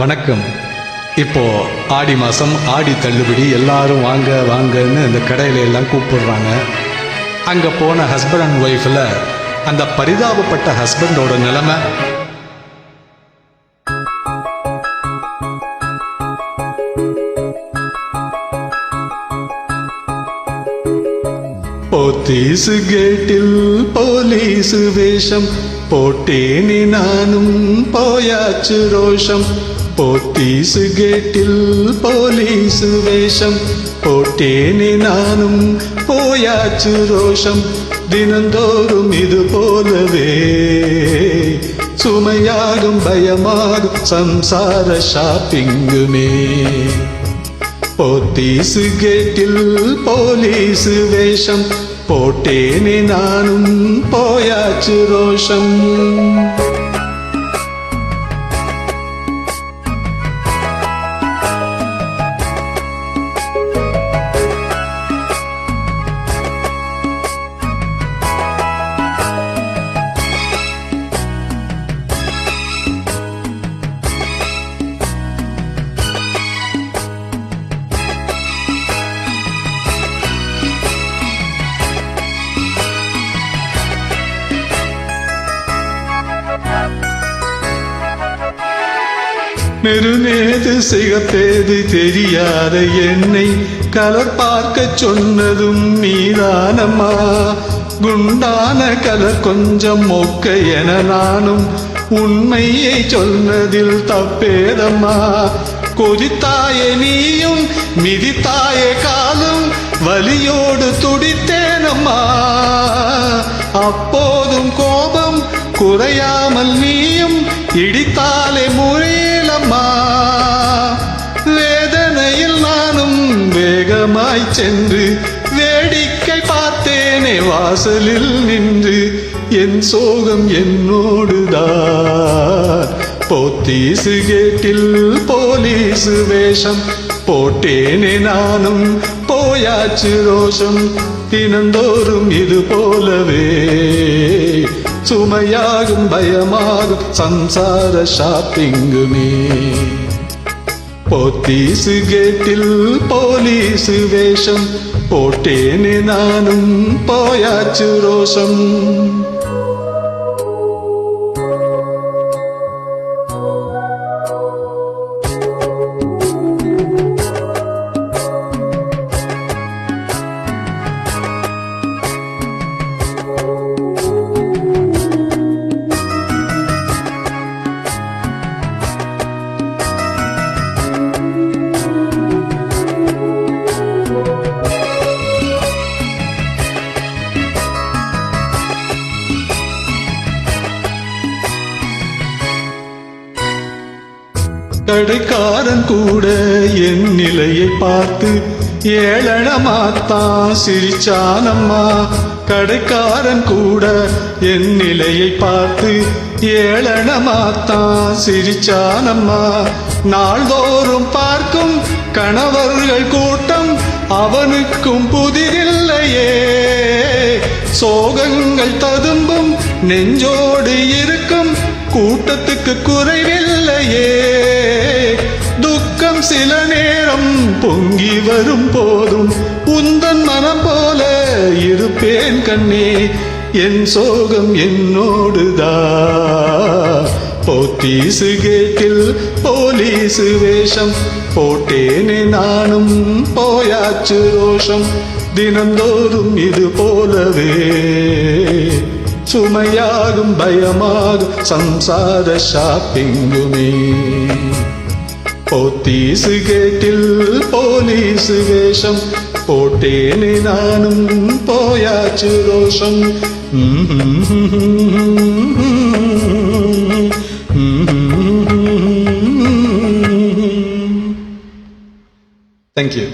வணக்கம். இப்போ ஆடி மாதம் ஆடி தள்ளுபடி எல்லாரும் வாங்க வாங்கன்னு இந்த கடையில எல்லாம் கூப்பிடுறாங்க. அங்கே போன ஹஸ்பண்ட் அண்ட் ஒய்ஃபில் அந்த பரிதாபப்பட்ட ஹஸ்பண்டோட நிலைமை. போத்தீசு கேட்டில் போலீசு வேஷம் போட்டேனி நானும் போயாச்சு ரோஷம். போத்தீசு கேட்டில் போலீசு வேஷம் போட்டேனே நானும் போயாச்சு ரோஷம் தினந்தோறும் இது போலவே சுமையாகும் பயமாகும் சம்சார ஷாப்பிங்குமே போத்தீசு கேட்டில் போலீசு வேஷம் போட்டேனே நானும் போயாச்சு மெருமேது நெருநேது சிகப்பேது தெரியாத என்னை கலர் பார்க்க சொன்னதும் நீதானம்மா. குண்டான கலர் கொஞ்சம் மொக்க என நானும் உண்மையை சொன்னதில் தப்பேதம்மா. கொதித்தாயே நீயும் மிதித்தாயே காலும் வலியோடு துடித்தேனம்மா. அப்போதும் கோபம் குறையாமல் நீயும் இடித்தாலே அம்மா. வேதனையில் நானும் வேகமாய் சென்று வேடிக்கை பார்த்தேனே வாசலில் நின்று என் சோகம் என்னோடுதான். போத்தீசு கேட்டில் போலீசு வேஷம் போட்டேனே நானும் போயாச்சு ரோஷம். தினந்தோறும் இது போலவே சுமையாகும் பயமாகும் சம்சார ஷாப்பிங்குமே போத்தீசு கேட்டில் போலீசு வேஷம் போட்டேனே நானும் போயாச்சு ரோஷம் கடைக்காரன் கூட என் நிலையை பார்த்து ஏளனமாத்தான் சிரிச்சானம்மா. கடைக்காரன் கூட என் நிலையை பார்த்து ஏளனமாத்தான் சிரிச்சானம்மா. நாள்தோறும் பார்க்கும் கணவர்கள் கூட்டம் அவனுக்கும் புதிரில்லையே சோகங்கள் ததும்பும் நெஞ்சோடு இருக்கும் கூட்டத்துக்கு குறைவில்லையே. பொங்கி வரும் போதும் உந்தன் மனம் போல இருப்பேன் கண்ணே என் சோகம் என்னோடுதா? போத்தீசு கேட்டில் போலீசு வேஷம் போட்டேனே நானும் போயாச்சு ரோஷம் தினந்தோறும் இது போலவே. சுமையாகும் பயமாகும் சம்சார ஷாப்பிங்குமே. போத்தீசு கேட்டில் போலீசு வேஷம் போட்டேனே நானும் போயாச்சு ரோஷம் தேங்க்யூ